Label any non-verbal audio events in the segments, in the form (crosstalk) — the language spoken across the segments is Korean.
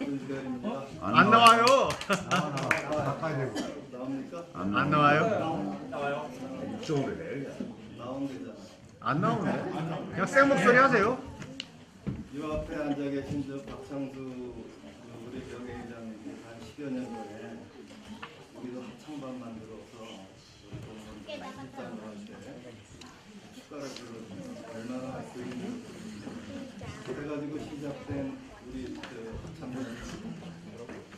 윤주현입니다. 안 나와요. 나옵니까? 안 나와요. 나온대잖아. 안 나오네. 그냥 생 목소리 하세요. 이 앞에 앉아 계신 저 박창수 그 우리 명예회장님 한 10여 년 전에 우리도 합창반 만들어서 우리 동문 실장님한테 숟가락으로 얼마나 그 그래가지고 시작된 우리 그 합창반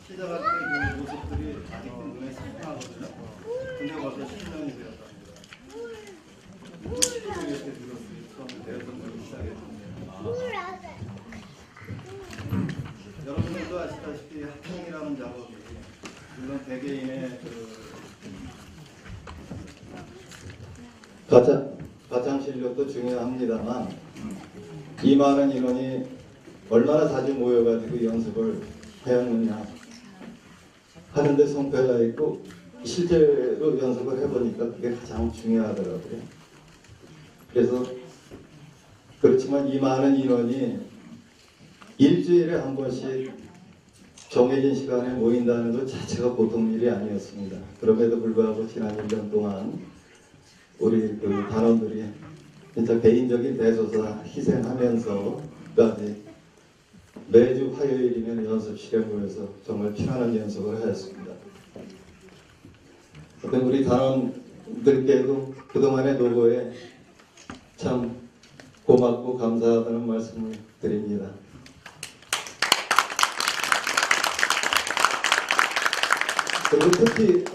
시작할 때그 모습들이 아직도 눈에 생생하거든요. 근데 벌써 10년이 되었다. 이렇게 들었어요. 처음에 대여섯 명 시작했는데. 여러분들도 아시다시피 합창이라는 작업이 물론 개개인의 그 가장 가장 실력도 중요합니다만 이 많은 인원이 얼마나 자주 모여가지고 연습을 해왔느냐 하는데 성패가 있고 실제로 연습을 해보니까 그게 가장 중요하더라고요. 그래서 그렇지만 이 많은 인원이 일주일에 한 번씩 정해진 시간에 모인다는 것 자체가 보통 일이 아니었습니다. 그럼에도 불구하고 지난 1년 동안 우리 그 단원들이 진짜 개인적인 대소사 희생하면서 까지 매주 화요일이면 연습실에 모여서 정말 피나는 연습을 하였습니다. 어떤 우리 단원들께도 그동안의 노고에 참 고맙고 감사하다는 말씀을 드립니다. 그리고 특히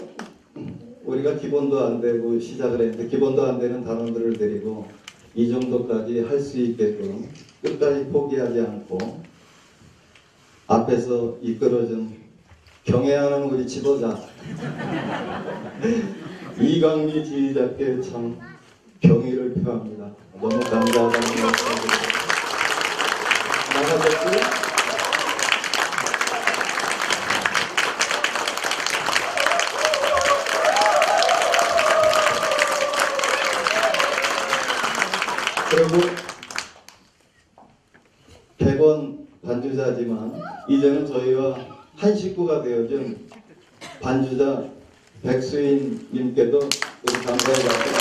우리가 기본도 안 되고 시작을 했는데 기본도 안 되는 단원들을 데리고 이 정도까지 할 수 있게끔 끝까지 포기하지 않고 앞에서 이끌어준 경애하는 우리 지도자 (laughs) 이강미 지휘자께 참 경의를 표합니다. 너무 말씀드립니다. 나가셨고요. 그리고 100원 반주자지만 이제는 저희와 한 식구가 되어준 반주자 백수인님께도 우리 감사의 말씀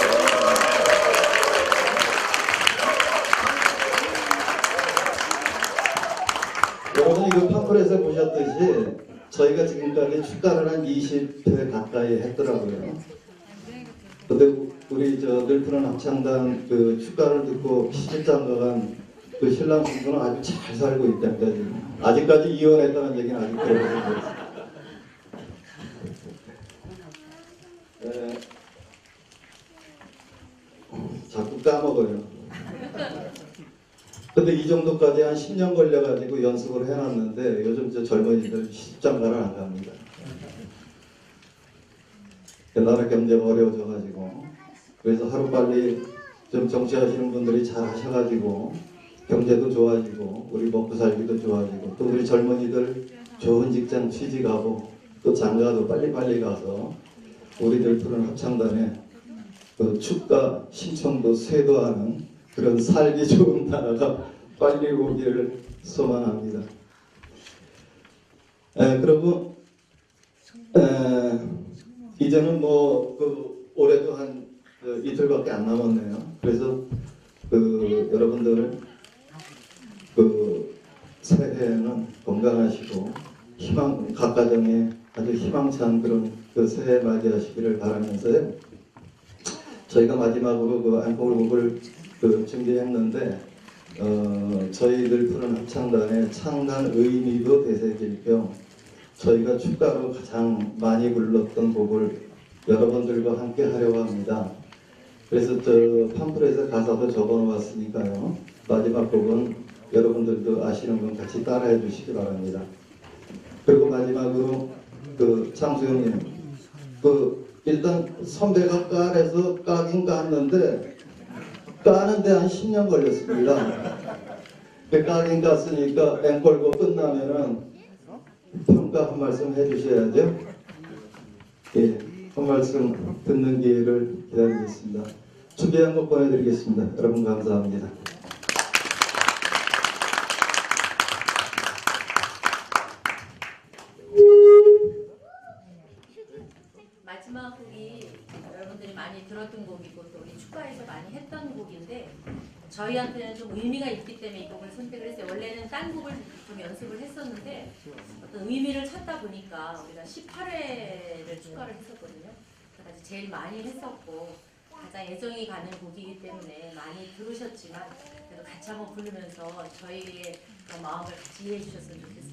여러분 이거 팜플에서 보셨듯이 저희가 지금까지 축가를 한 20회 가까이 했더라고요. 근데 우리 저 늘푸른 합창단 그 축가를 듣고 시집장가 간 그 신랑 신부는 아주 잘 살고 있답니다. 아직까지 이혼했다는 얘기는 아직 들어보지 못했어요. 네. 자꾸 까먹어요. 근데 이 정도까지 한 10년 걸려가지고 연습을 해놨는데 요즘 저 젊은이들 시집장가를 안 갑니다. 나라 경제가 어려워져가지고 그래서 하루빨리 좀 정치하시는 분들이 잘 하셔가지고 경제도 좋아지고 우리 먹고 살기도 좋아지고 또 우리 젊은이들 좋은 직장 취직하고 또 장가도 빨리빨리 가서 우리들 푸른 합창단에 그 축가 신청도 쇄도하는 그런 살기 좋은 나라가 빨리 오기를 소망합니다. 에, 그리고 에, 이제는 뭐 그 올해도 한 그 이틀밖에 안 남았네요. 그래서 그 여러분들 그 새해에는 건강하시고 희망 각 가정에 아주 희망찬 그런 그 새해 맞이하시기를 바라면서요. 저희가 마지막으로 그 안콩곡을 그 준비했는데 어, 저희들 푸른 합창단의 창단 의미도 되새길 겸 저희가 축가로 가장 많이 불렀던 곡을 여러분들과 함께 하려고 합니다. 그래서 저 팜플렛에 가사도 적어 놓았으니까요. 마지막 곡은 여러분들도 아시는 건 같이 따라해 주시기 바랍니다. 그리고 마지막으로 그 창수 형님 그 일단 선배가 깔에서 까긴 깠는데 까는데 한 10년 걸렸습니다. 그 까긴 깠으니까 앵콜곡 끝나면은 평가 한 말씀 해주셔야죠. 예, 한 말씀 듣는 기회를 기다리겠습니다. 준비한 곡 보내드리겠습니다. 여러분 감사합니다. 저희한테는 좀 의미가 있기 때문에 이 곡을 선택을 했어요. 원래는 딴 곡을 좀 연습을 했었는데 어떤 의미를 찾다 보니까 우리가 18회를 추가를 했었거든요. 그래서 제일 많이 했었고 가장 애정이 가는 곡이기 때문에 많이 들으셨지만 그래도 같이 한번 부르면서 저희의 마음을 같이 이해해 주셨으면 좋겠습니다.